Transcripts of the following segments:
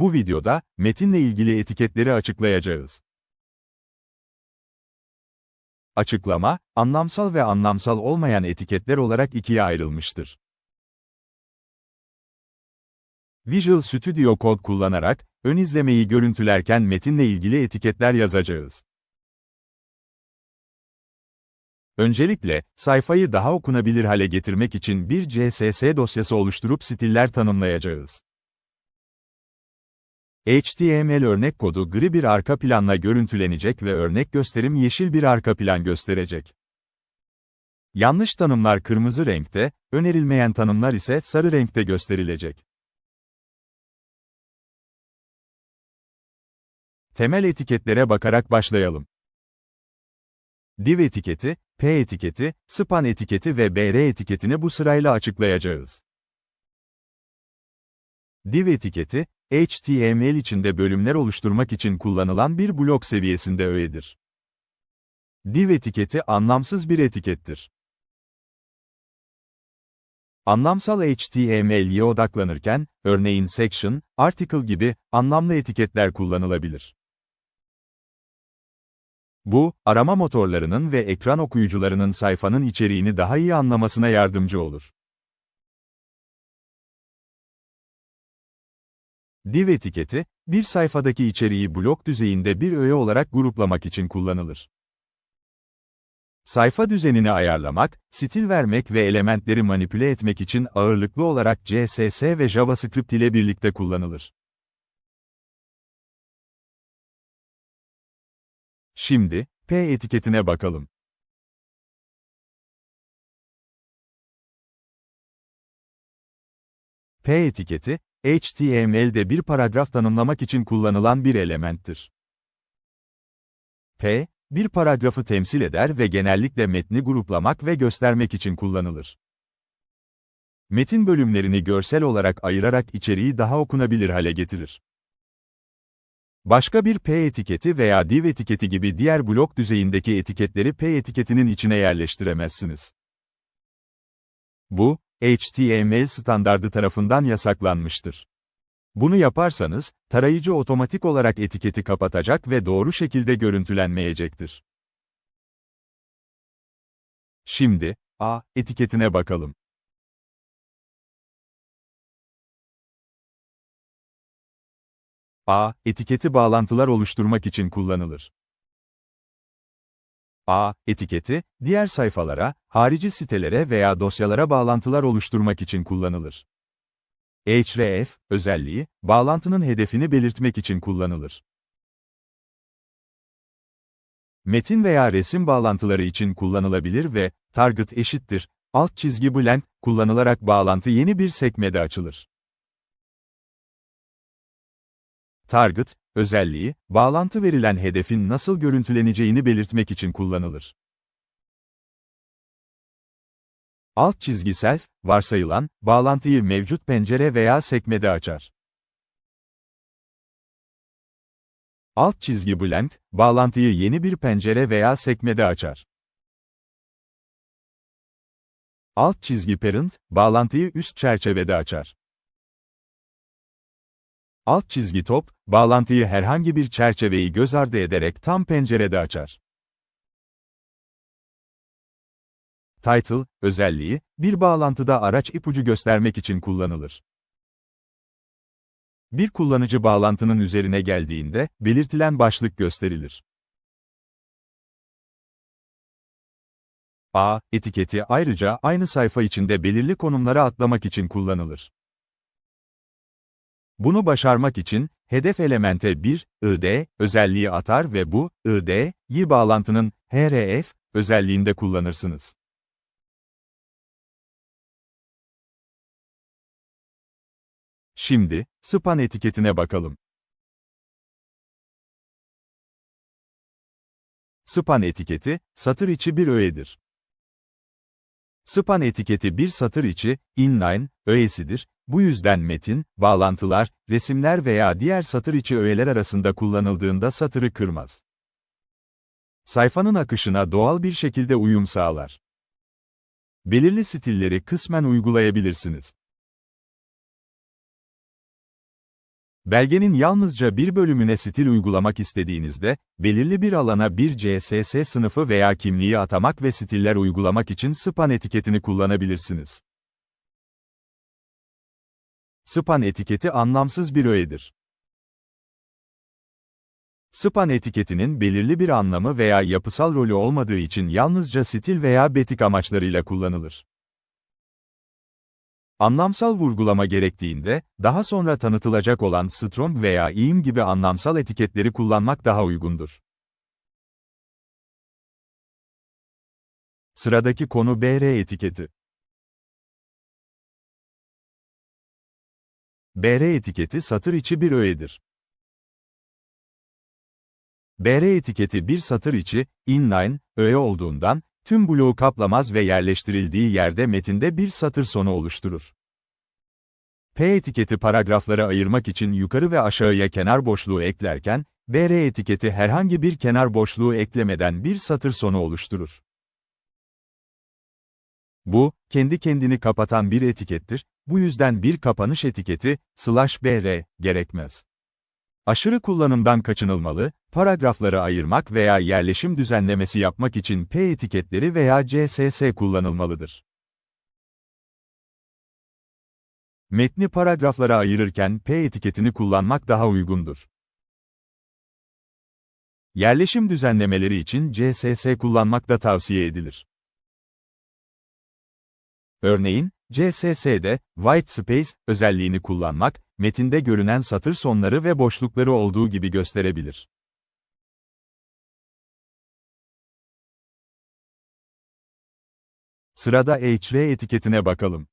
Bu videoda, metinle ilgili etiketleri açıklayacağız. Açıklama, anlamsal ve anlamsal olmayan etiketler olarak ikiye ayrılmıştır. Visual Studio Code kullanarak, ön izlemeyi görüntülerken metinle ilgili etiketler yazacağız. Öncelikle, sayfayı daha okunabilir hale getirmek için bir CSS dosyası oluşturup stiller tanımlayacağız. HTML örnek kodu gri bir arka planla görüntülenecek ve örnek gösterim yeşil bir arka plan gösterecek. Yanlış tanımlar kırmızı renkte, önerilmeyen tanımlar ise sarı renkte gösterilecek. Temel etiketlere bakarak başlayalım. Div etiketi, P etiketi, span etiketi ve BR etiketini bu sırayla açıklayacağız. Div etiketi, HTML içinde bölümler oluşturmak için kullanılan bir blok seviyesinde öğedir. Div etiketi anlamsız bir etikettir. Anlamsal HTML'ye odaklanırken, örneğin section, article gibi anlamlı etiketler kullanılabilir. Bu, arama motorlarının ve ekran okuyucularının sayfanın içeriğini daha iyi anlamasına yardımcı olur. Div etiketi, bir sayfadaki içeriği blok düzeyinde bir öğe olarak gruplamak için kullanılır. Sayfa düzenini ayarlamak, stil vermek ve elementleri manipüle etmek için ağırlıklı olarak CSS ve JavaScript ile birlikte kullanılır. Şimdi, P etiketine bakalım. P etiketi, HTML'de bir paragraf tanımlamak için kullanılan bir elementtir. P, bir paragrafı temsil eder ve genellikle metni gruplamak ve göstermek için kullanılır. Metin bölümlerini görsel olarak ayırarak içeriği daha okunabilir hale getirir. Başka bir P etiketi veya div etiketi gibi diğer blok düzeyindeki etiketleri P etiketinin içine yerleştiremezsiniz. Bu, HTML standardı tarafından yasaklanmıştır. Bunu yaparsanız, tarayıcı otomatik olarak etiketi kapatacak ve doğru şekilde görüntülenmeyecektir. Şimdi, A etiketine bakalım. A etiketi bağlantılar oluşturmak için kullanılır. A etiketi, diğer sayfalara, harici sitelere veya dosyalara bağlantılar oluşturmak için kullanılır. href özelliği, bağlantının hedefini belirtmek için kullanılır. Metin veya resim bağlantıları için kullanılabilir ve target eşittir, alt çizgi blank kullanılarak bağlantı yeni bir sekmede açılır. Target, özelliği, bağlantı verilen hedefin nasıl görüntüleneceğini belirtmek için kullanılır. Alt çizgi self, varsayılan, bağlantıyı mevcut pencere veya sekmede açar. Alt çizgi blank, bağlantıyı yeni bir pencere veya sekmede açar. Alt çizgi parent, bağlantıyı üst çerçevede açar. Alt çizgi top, bağlantıyı herhangi bir çerçeveyi göz ardı ederek tam pencerede açar. Title, özelliği, bir bağlantıda araç ipucu göstermek için kullanılır. Bir kullanıcı bağlantının üzerine geldiğinde, belirtilen başlık gösterilir. A, etiketi ayrıca aynı sayfa içinde belirli konumlara atlamak için kullanılır. Bunu başarmak için, hedef elemente bir id özelliği atar ve bu id'yi bağlantının href özelliğinde kullanırsınız. Şimdi, span etiketine bakalım. Span etiketi, satır içi bir öğedir. Span etiketi bir satır içi, inline, öğesidir bu yüzden metin, bağlantılar, resimler veya diğer satır içi öğeler arasında kullanıldığında satırı kırmaz. Sayfanın akışına doğal bir şekilde uyum sağlar. Belirli stilleri kısmen uygulayabilirsiniz. Belgenin yalnızca bir bölümüne stil uygulamak istediğinizde, belirli bir alana bir CSS sınıfı veya kimliği atamak ve stiller uygulamak için span etiketini kullanabilirsiniz. Span etiketi anlamsız bir öğedir. Span etiketinin belirli bir anlamı veya yapısal rolü olmadığı için yalnızca stil veya betik amaçlarıyla kullanılır. Anlamsal vurgulama gerektiğinde, daha sonra tanıtılacak olan strong veya im gibi anlamsal etiketleri kullanmak daha uygundur. Sıradaki konu BR etiketi. BR etiketi satır içi bir öğedir. BR etiketi bir satır içi, inline, öğe olduğundan, tüm bloğu kaplamaz ve yerleştirildiği yerde metinde bir satır sonu oluşturur. P etiketi paragraflara ayırmak için yukarı ve aşağıya kenar boşluğu eklerken, BR etiketi herhangi bir kenar boşluğu eklemeden bir satır sonu oluşturur. Bu, kendi kendini kapatan bir etikettir, bu yüzden bir kapanış etiketi, slash br, gerekmez. Aşırı kullanımdan kaçınılmalı, paragrafları ayırmak veya yerleşim düzenlemesi yapmak için P etiketleri veya CSS kullanılmalıdır. Metni paragraflara ayırırken P etiketini kullanmak daha uygundur. Yerleşim düzenlemeleri için CSS kullanmak da tavsiye edilir. Örneğin, CSS'de white space özelliğini kullanmak, metinde görünen satır sonları ve boşlukları olduğu gibi gösterebilir. Sırada HR etiketine bakalım.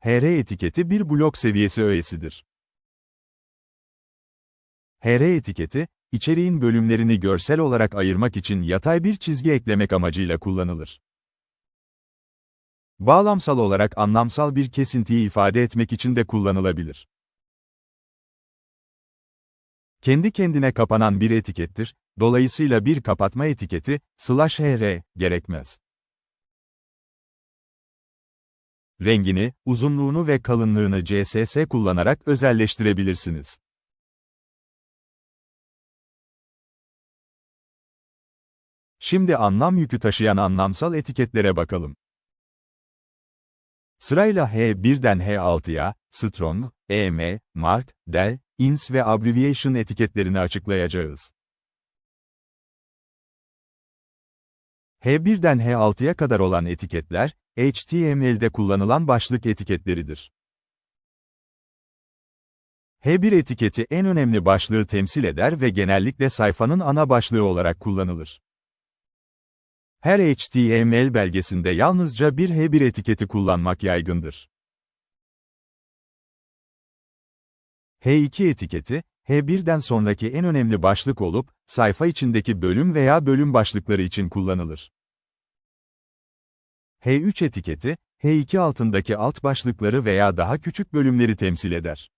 HR etiketi bir blok seviyesi öğesidir. HR etiketi, içeriğin bölümlerini görsel olarak ayırmak için yatay bir çizgi eklemek amacıyla kullanılır. Bağlamsal olarak anlamsal bir kesintiyi ifade etmek için de kullanılabilir. Kendi kendine kapanan bir etikettir, dolayısıyla bir kapatma etiketi, slash hr, gerekmez. Rengini, uzunluğunu ve kalınlığını CSS kullanarak özelleştirebilirsiniz. Şimdi anlam yükü taşıyan anlamsal etiketlere bakalım. Sırayla H1'den H6'ya, Strong, EM, Mark, Del, Ins ve Abbreviation etiketlerini açıklayacağız. H1'den H6'ya kadar olan etiketler, HTML'de kullanılan başlık etiketleridir. H1 etiketi en önemli başlığı temsil eder ve genellikle sayfanın ana başlığı olarak kullanılır. Her HTML belgesinde yalnızca bir H1 etiketi kullanmak yaygındır. H2 etiketi, H1'den sonraki en önemli başlık olup, sayfa içindeki bölüm veya bölüm başlıkları için kullanılır. H3 etiketi, H2 altındaki alt başlıkları veya daha küçük bölümleri temsil eder.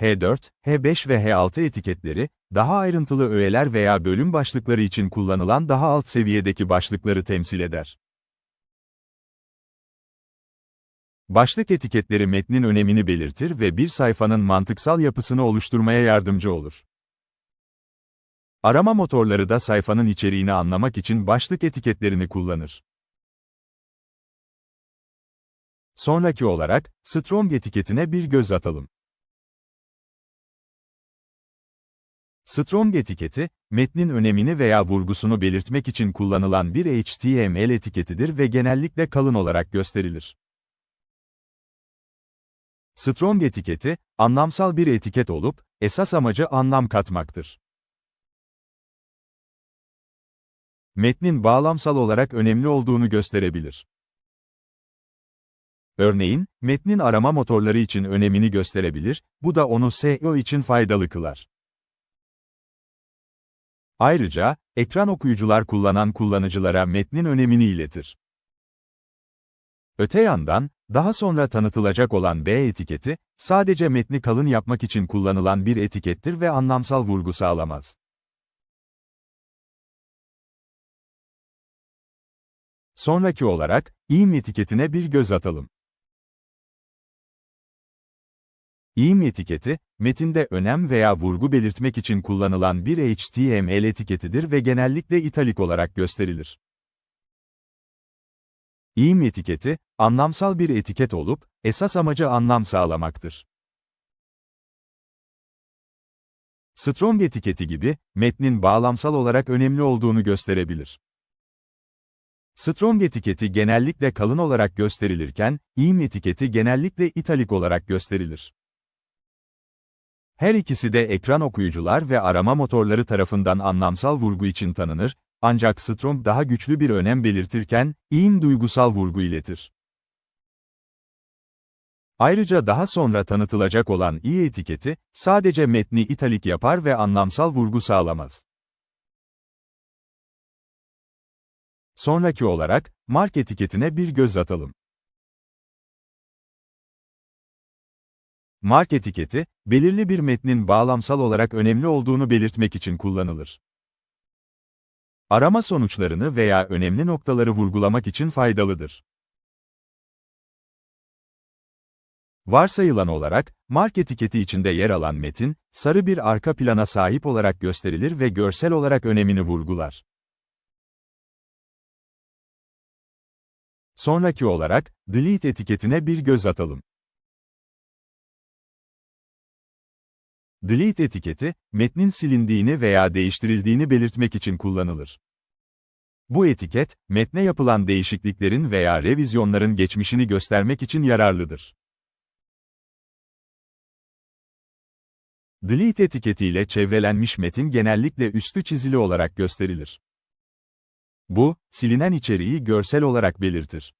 H4, H5 ve H6 etiketleri, daha ayrıntılı öğeler veya bölüm başlıkları için kullanılan daha alt seviyedeki başlıkları temsil eder. Başlık etiketleri metnin önemini belirtir ve bir sayfanın mantıksal yapısını oluşturmaya yardımcı olur. Arama motorları da sayfanın içeriğini anlamak için başlık etiketlerini kullanır. Sonraki olarak, Strong etiketine bir göz atalım. Strong etiketi, metnin önemini veya vurgusunu belirtmek için kullanılan bir HTML etiketidir ve genellikle kalın olarak gösterilir. Strong etiketi, anlamsal bir etiket olup, esas amacı anlam katmaktır. Metnin bağlamsal olarak önemli olduğunu gösterebilir. Örneğin, metnin arama motorları için önemini gösterebilir, bu da onu SEO için faydalı kılar. Ayrıca, ekran okuyucular kullanan kullanıcılara metnin önemini iletir. Öte yandan, daha sonra tanıtılacak olan B etiketi, sadece metni kalın yapmak için kullanılan bir etikettir ve anlamsal vurgu sağlamaz. Sonraki olarak, im etiketine bir göz atalım. İğim etiketi, metinde önem veya vurgu belirtmek için kullanılan bir HTML etiketidir ve genellikle italik olarak gösterilir. İğim etiketi, anlamsal bir etiket olup, esas amacı anlam sağlamaktır. Strong etiketi gibi, metnin bağlamsal olarak önemli olduğunu gösterebilir. Strong etiketi genellikle kalın olarak gösterilirken, İğim etiketi genellikle italik olarak gösterilir. Her ikisi de ekran okuyucular ve arama motorları tarafından anlamsal vurgu için tanınır, ancak Strong daha güçlü bir önem belirtirken, İğim duygusal vurgu iletir. Ayrıca daha sonra tanıtılacak olan i etiketi, sadece metni italik yapar ve anlamsal vurgu sağlamaz. Sonraki olarak, mark etiketine bir göz atalım. Mark etiketi, belirli bir metnin bağlamsal olarak önemli olduğunu belirtmek için kullanılır. Arama sonuçlarını veya önemli noktaları vurgulamak için faydalıdır. Varsayılan olarak, mark etiketi içinde yer alan metin, sarı bir arka plana sahip olarak gösterilir ve görsel olarak önemini vurgular. Sonraki olarak, delete etiketine bir göz atalım. Delete etiketi, metnin silindiğini veya değiştirildiğini belirtmek için kullanılır. Bu etiket, metne yapılan değişikliklerin veya revizyonların geçmişini göstermek için yararlıdır. Delete etiketiyle çevrelenmiş metin genellikle üstü çizili olarak gösterilir. Bu, silinen içeriği görsel olarak belirtir.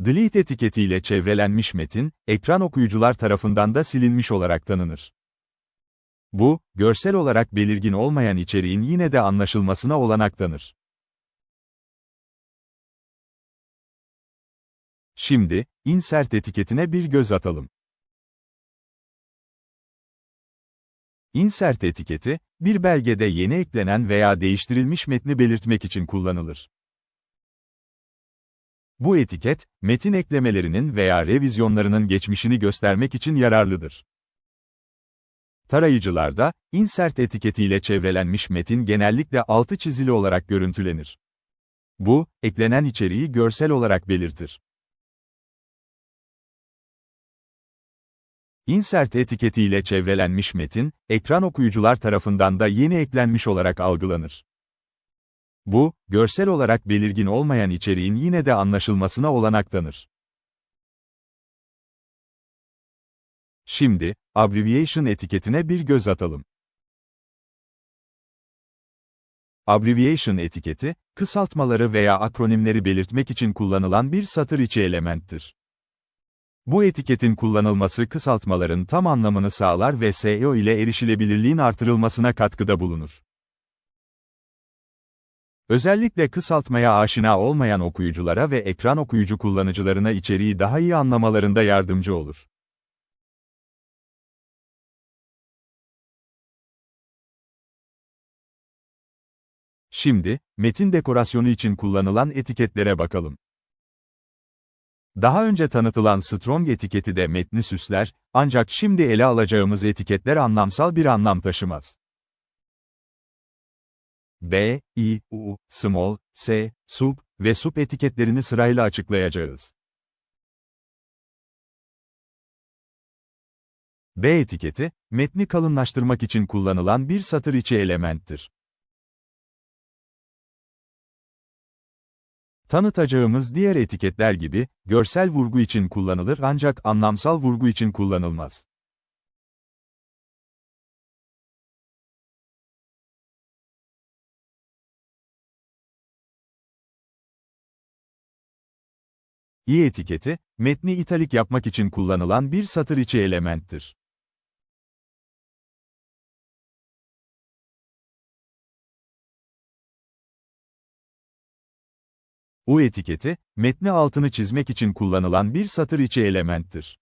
Delete etiketiyle çevrelenmiş metin, ekran okuyucular tarafından da silinmiş olarak tanınır. Bu, görsel olarak belirgin olmayan içeriğin yine de anlaşılmasına olanak tanır. Şimdi, insert etiketine bir göz atalım. Insert etiketi, bir belgede yeni eklenen veya değiştirilmiş metni belirtmek için kullanılır. Bu etiket, metin eklemelerinin veya revizyonlarının geçmişini göstermek için yararlıdır. Tarayıcılarda, insert etiketiyle çevrelenmiş metin genellikle altı çizili olarak görüntülenir. Bu, eklenen içeriği görsel olarak belirtir. Insert etiketiyle çevrelenmiş metin, ekran okuyucular tarafından da yeni eklenmiş olarak algılanır. Bu, görsel olarak belirgin olmayan içeriğin yine de anlaşılmasına olanak tanır. Şimdi, abbreviation etiketine bir göz atalım. Abbreviation etiketi, kısaltmaları veya akronimleri belirtmek için kullanılan bir satır içi elementtir. Bu etiketin kullanılması kısaltmaların tam anlamını sağlar ve SEO ile erişilebilirliğin artırılmasına katkıda bulunur. Özellikle kısaltmaya aşina olmayan okuyuculara ve ekran okuyucu kullanıcılarına içeriği daha iyi anlamalarında yardımcı olur. Şimdi, metin dekorasyonu için kullanılan etiketlere bakalım. Daha önce tanıtılan Strong etiketi de metni süsler, ancak şimdi ele alacağımız etiketler anlamsal bir anlam taşımaz. B, I, U, Small, S, Sub ve Sub etiketlerini sırayla açıklayacağız. B etiketi, metni kalınlaştırmak için kullanılan bir satır içi elementtir. Tanıtacağımız diğer etiketler gibi, görsel vurgu için kullanılır ancak anlamsal vurgu için kullanılmaz. İ etiketi, metni italik yapmak için kullanılan bir satır içi elementtir. U etiketi, metni altını çizmek için kullanılan bir satır içi elementtir.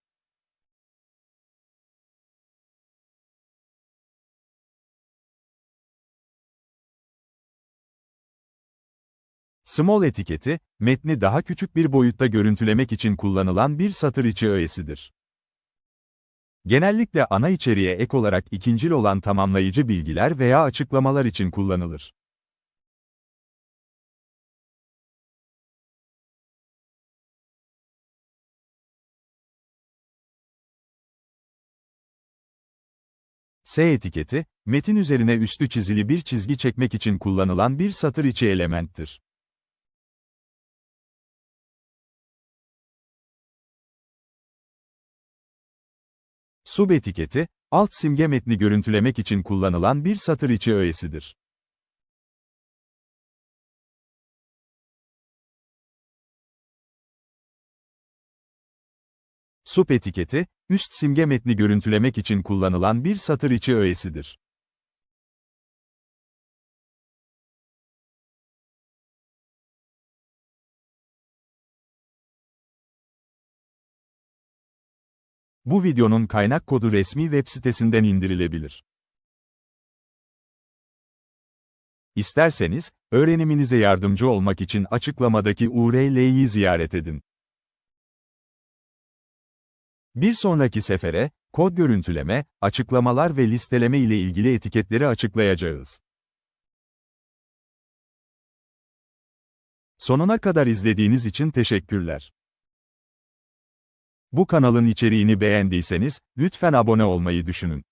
Small etiketi, metni daha küçük bir boyutta görüntülemek için kullanılan bir satır içi öğesidir. Genellikle ana içeriğe ek olarak ikincil olan tamamlayıcı bilgiler veya açıklamalar için kullanılır. S etiketi, metin üzerine üstü çizili bir çizgi çekmek için kullanılan bir satır içi elementtir. Sub etiketi, alt simge metni görüntülemek için kullanılan bir satır içi öğesidir. Sub etiketi, üst simge metni görüntülemek için kullanılan bir satır içi öğesidir. Bu videonun kaynak kodu resmi web sitesinden indirilebilir. İsterseniz, öğreniminize yardımcı olmak için açıklamadaki URL'yi ziyaret edin. Bir sonraki sefere, kod görüntüleme, açıklamalar ve listeleme ile ilgili etiketleri açıklayacağız. Sonuna kadar izlediğiniz için teşekkürler. Bu kanalın içeriğini beğendiyseniz, lütfen abone olmayı düşünün.